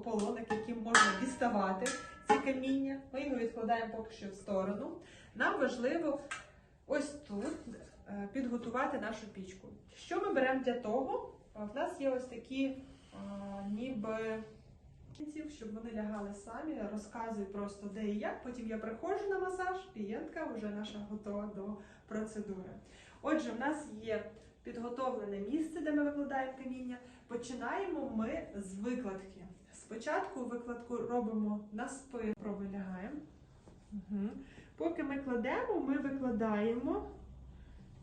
ополоник, яким можна діставати ці каміння. Ми його відкладаємо поки що в сторону. Нам важливо ось тут е, підготувати нашу пічку. Що ми беремо для того? Е, В нас є ось такі е, ніби щоб вони лягали самі, розказую просто де і як. Потім я приходжу на масаж, клієнтка вже наша готова до процедури. Отже, в нас є підготовлене місце, де ми викладаємо каміння. Починаємо ми з викладки. Спочатку викладку робимо на спину, пролягаємо. Угу. Поки ми кладемо, ми викладаємо,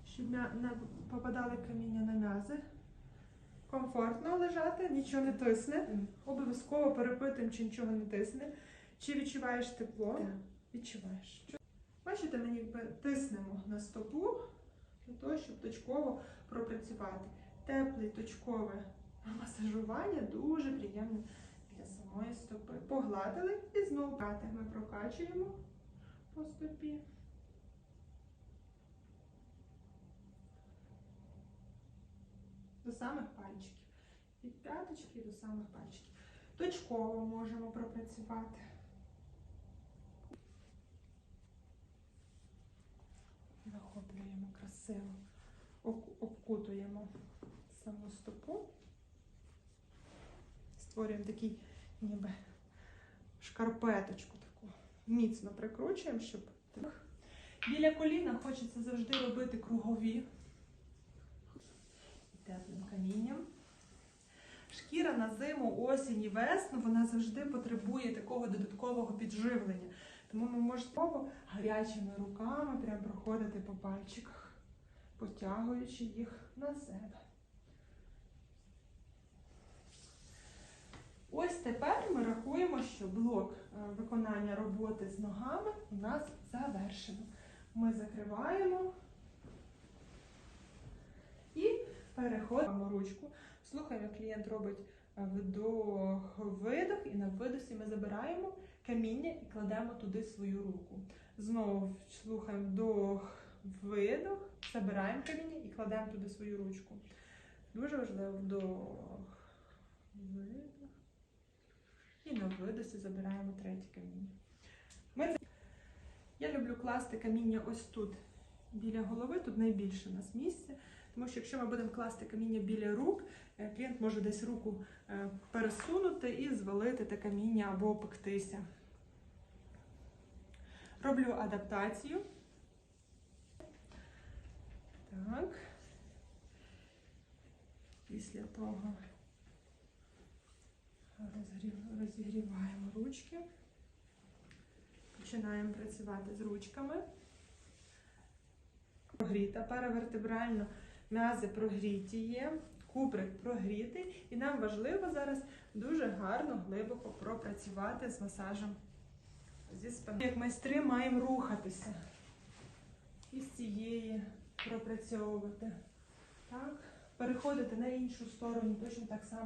щоб на, попадали каміння на м'язи. Комфортно лежати, нічого не тисне. Обов'язково перепитуємо, чи нічого не тисне. Чи відчуваєш тепло? Так. Відчуваєш. Бачите, ми ніби тиснемо на стопу для того, щоб точково пропрацювати. Тепле точкове масажування дуже приємне самої стопи. Погладили і знову прати. Ми прокачуємо по стопі. До самих пальчиків. Від п'яточки до самих пальчиків. Точково можемо пропрацювати. Захоплюємо красиво, обкутуємо саму стопу. Створюємо такий ніби шкарпеточку таку. Міцно прикручуємо, щоб. Біля коліна хочеться завжди робити кругові теплим камінням. Шкіра на зиму, осінь і весну вона завжди потребує такого додаткового підживлення. Тому ми можемо гарячими руками прям проходити по пальчиках, потягуючи їх на себе. Ось тепер ми рахуємо, що блок е, виконання роботи з ногами у нас завершено. Ми закриваємо і переходимо ручку. Слухаємо, як клієнт робить е, вдох, видох, і на видосі ми забираємо каміння і кладемо туди свою руку. Знову слухаємо вдох, видох, забираємо каміння і кладемо туди свою ручку. Дуже важливо вдох, видох. І на видосі забираємо третє каміння. Ми. Я люблю класти каміння ось тут, біля голови, тут найбільше у нас місця. Тому що якщо ми будемо класти каміння біля рук, е, клієнт може десь руку е, пересунути і звалити те каміння або опектися. Роблю адаптацію. Так. Після того розігріваємо ручки. Починаємо працювати з ручками. Прогріта, паравертебрально м'язи прогріті є, куприк прогрітий, і нам важливо зараз дуже гарно, глибоко пропрацювати з масажем зі спини. Як майстри маємо рухатися і з цієї пропрацьовувати. Так, переходити на іншу сторону, точно так само.